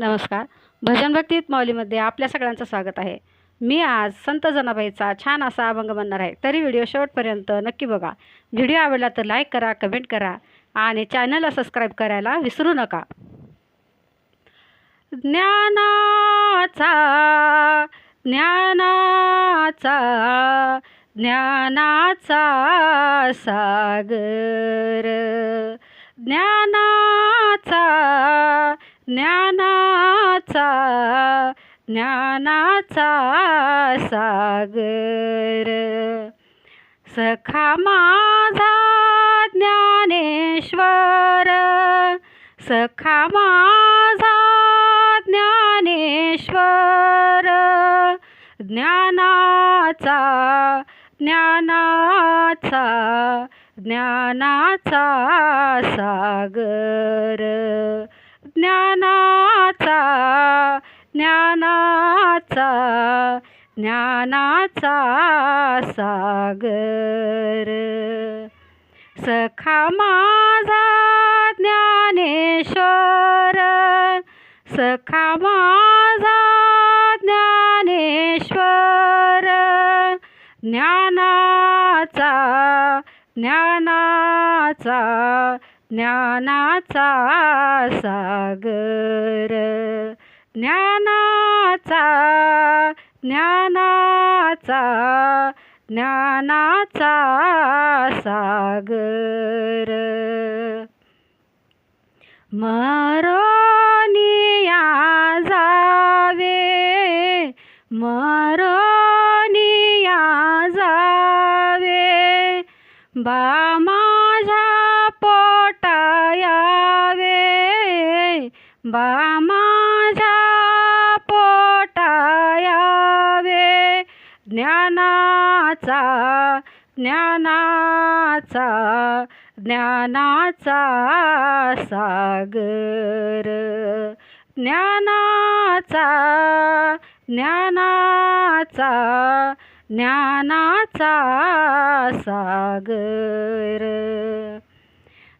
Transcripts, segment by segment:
नमस्कार. भजन भक्तीत माऊलीमध्ये आपल्या सगळ्यांचं स्वागत आहे. मी आज संत जनाबाईचा छान असा अभंग म्हणणार आहे. तरी व्हिडिओ शेवटपर्यंत नक्की बघा. व्हिडिओ आवडला तर लाईक करा कमेंट करा आणि चॅनलला सबस्क्राईब करायला विसरू नका. ज्ञानाचा ज्ञानाचा ज्ञानाचा सागर. ज्ञाना ज्ञानाचा सागर. सखा माझा ज्ञानेश्वर. सखा माझा ज्ञानेश्वर. ज्ञानाचा ज्ञानाचा ज्ञानाचा सागर. ज्ञानाचा ज्ञानाचा ज्ञानाचा सागर. सखा माझा ज्ञानेश्वर. सखा माझा ज्ञानेश्वर. ज्ञानाचा ज्ञानाचा ज्ञानाचा सागर. ज्ञाना ज्ञानाचा ज्ञानाचा ज्ञानाचा सागर. मरोनिया जावे मरोनिया जावे बा माझ्या पोटायावे बा ज्ञानाचा ज्ञानाचा ज्ञानाचा सागर. ज्ञानाचा ज्ञानाचा ज्ञानाचा सागर.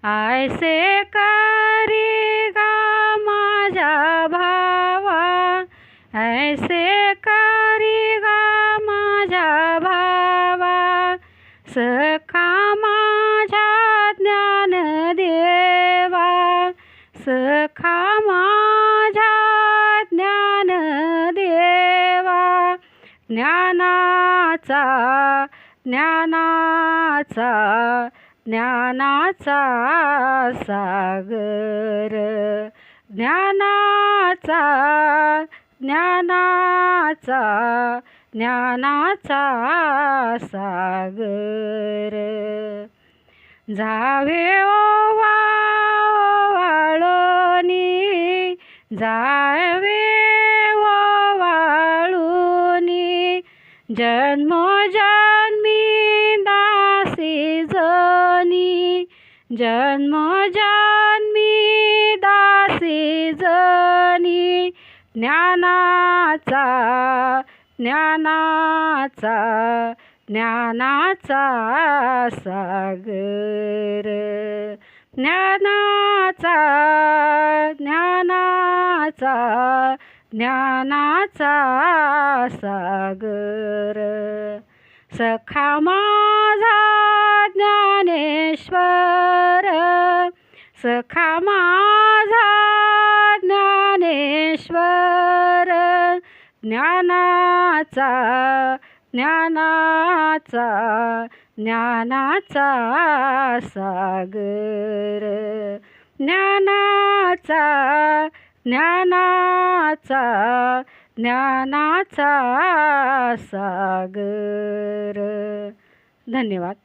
आयसे करी गा माझ्या भावा ऐसे ज्ञानाचा ज्ञानाचा ज्ञानाचा सागर. ज्ञानाचा ज्ञानाचा ज्ञानाचा सागर. जावे ओवा वाळोनी जावे जन्म जन्मी दासी जनी जन्मोजन्मी दासी जनी ज्ञानाचा ज्ञानाचा ज्ञानाचा सागर ज्ञानाचा ज्ञानाचा ज्ञानाचा सागर. सखा माझा ज्ञानेश्वर. सखा माझा ज्ञानेश्वर. ज्ञानाचा ज्ञानाचा ज्ञानाचा सागर. ज्ञानाचा ज्ञानाचा ज्ञानाचा सागर. धन्यवाद.